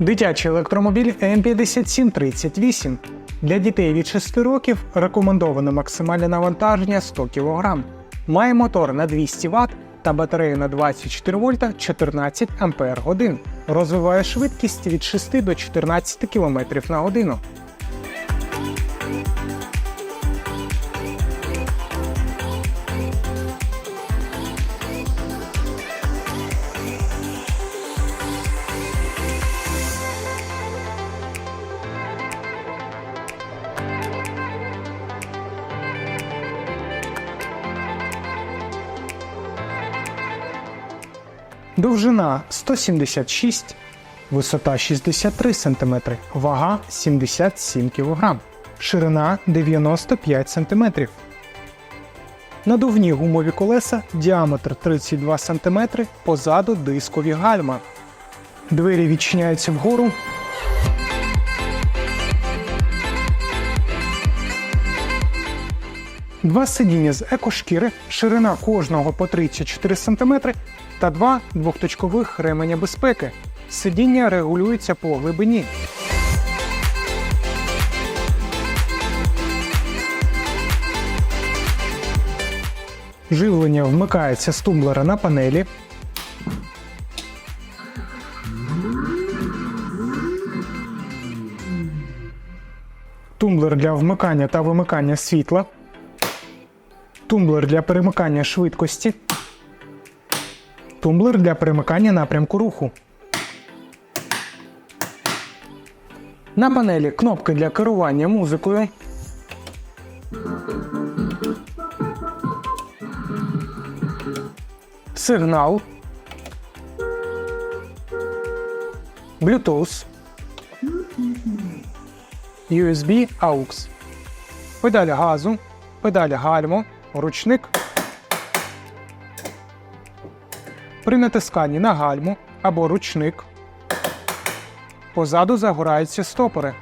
Дитячий електромобіль М5738. Для дітей від 6 років рекомендоване максимальне навантаження 100 кг. Має мотор на 200 Вт та батарею на 24 вольта 14 Ампер годин. Розвиває швидкість від 6 до 14 км на годину. Довжина 176, висота 63 см, вага 77 кг, ширина 95 см. Надувні гумові колеса, діаметр 32 см, позаду дискові гальма. Двері відчиняються вгору. Два сидіння з екошкіри, ширина кожного по 34 см та два двохточкових ременя безпеки. Сидіння регулюється по глибині. Живлення вмикається з тумблера на панелі. Тумблер для вмикання та вимикання світла. Тумблер для перемикання швидкості. Тумблер для перемикання напрямку руху. На панелі кнопки для керування музикою. Сигнал. Bluetooth. USB AUX. Педаль газу, педаль гальму, ручник. При натисканні на гальму або ручник позаду загораються стопори.